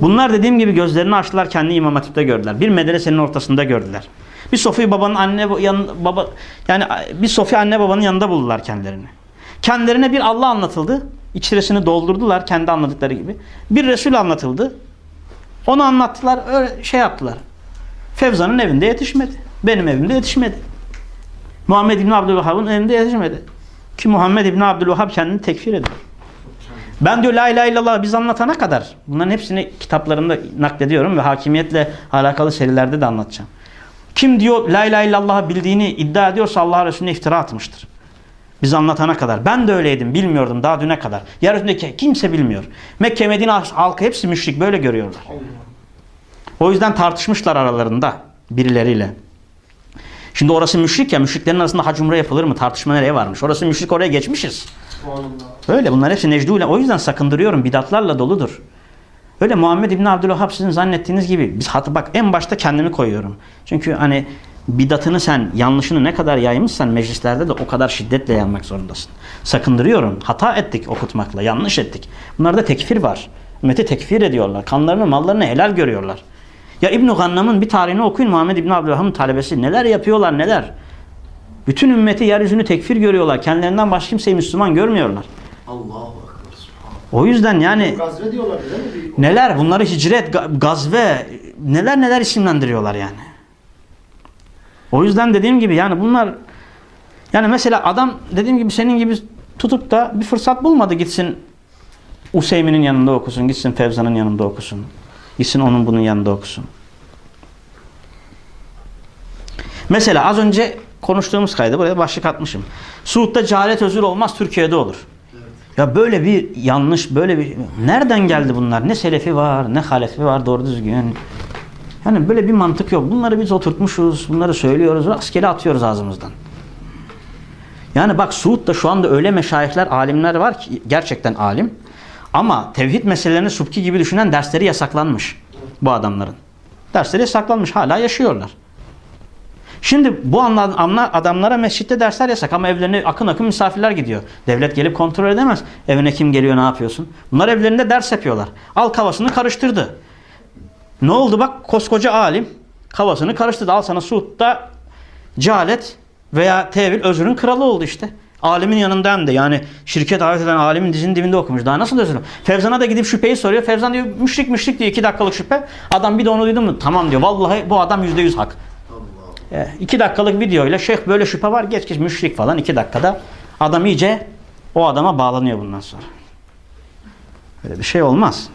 Bunlar dediğim gibi gözlerini açtılar kendi İmam Hatip'te gördüler. Bir medresenin ortasında gördüler. Bir Sofi babanın anne yan, baba yani bir Sofi anne babanın yanında buldular kendilerini. Kendilerine bir Allah anlatıldı. İçerisini doldurdular kendi anladıkları gibi. Bir Resul anlatıldı. Onu anlattılar, öyle şey yaptılar. Fevza'nın evinde yetişmedi. Benim evimde yetişmedi. Muhammed İbni Abdülvahhab'ın evinde yetişmedi. Ki Muhammed İbni Abdülvahhab kendini tekfir ediyor. Ben diyor la ilahe illallah biz anlatana kadar bunların hepsini kitaplarımda naklediyorum ve hakimiyetle alakalı serilerde de anlatacağım. Kim diyor la ilahe illallah'ı bildiğini iddia ediyorsa Allah Resulüne iftira atmıştır. Biz anlatana kadar. Ben de öyleydim. Bilmiyordum daha düne kadar. Yeryüzündeki kimse bilmiyor. Mekke Medine halkı hepsi müşrik. Böyle görüyorlar. O yüzden tartışmışlar aralarında birileriyle. Şimdi orası müşrik ya. Müşriklerin arasında hac umre yapılır mı? Tartışma nereye varmış? Orası müşrik oraya geçmişiz. Öyle bunlar hepsi necduyla. O yüzden sakındırıyorum. Bidatlarla doludur. Öyle Muhammed İbni Abdülvahhab sizin zannettiğiniz gibi. Biz hatı bak en başta kendimi koyuyorum. Çünkü hani bidatını sen yanlışını ne kadar yaymışsan meclislerde de o kadar şiddetle yaymak zorundasın. Sakındırıyorum. Hata ettik okutmakla. Yanlış ettik. Bunlarda tekfir var. Ümmeti tekfir ediyorlar. Kanlarını mallarını helal görüyorlar. Ya İbn-i Gannam'ın bir tarihini okuyun Muhammed İbni Abdülvahhab'ın talebesi. Neler yapıyorlar neler. Bütün ümmeti yeryüzünü tekfir görüyorlar. Kendilerinden başka kimseyi Müslüman görmüyorlar. Allahu. O yüzden yani Gazve diyorlar değil mi? Bir- neler bunları hicret, ga- gazve neler neler isimlendiriyorlar yani. O yüzden dediğim gibi yani bunlar yani mesela adam dediğim gibi senin gibi tutup da bir fırsat bulmadı gitsin Useymi'nin yanında okusun, gitsin Fevza'nın yanında okusun. Gitsin onun bunun yanında okusun. Mesela az önce konuştuğumuz kaydı buraya başlık atmışım. Suud'da cehalet özür olmaz, Türkiye'de olur. Ya böyle bir yanlış, böyle bir... Nereden geldi bunlar? Ne selefi var, ne halefi var doğru düzgün. Yani böyle bir mantık yok. Bunları biz oturtmuşuz, bunları söylüyoruz, rastgele atıyoruz ağzımızdan. Yani bak Suud'da şu anda öyle meşayihler, alimler var ki gerçekten alim. Ama tevhid meselelerini Subki gibi düşünen dersleri yasaklanmış bu adamların. Dersleri yasaklanmış, hala yaşıyorlar. Şimdi bu adamlara mescitte dersler yasak ama evlerine akın akın misafirler gidiyor. Devlet gelip kontrol edemez. Evine kim geliyor ne yapıyorsun? Bunlar evlerinde ders yapıyorlar. Al kavasını karıştırdı. Ne oldu bak koskoca alim kavasını karıştırdı. Al sana Suud'da cehalet veya tevil özrün kralı oldu işte. Alimin yanında hem de yani şirket davet eden alimin dizinin dibinde okumuş. Daha nasıl özür? Fevzan'a da gidip şüpheyi soruyor. Fevzan diyor müşrik müşrik diyor iki dakikalık şüphe. Adam bir de onu duydun mu? Tamam diyor. Vallahi bu adam yüzde yüz hak. Allah. E, iki dakikalık videoyla şeyh böyle şüphe var geç geç müşrik falan iki dakikada adam iyice o adama bağlanıyor bundan sonra. Öyle bir şey olmaz.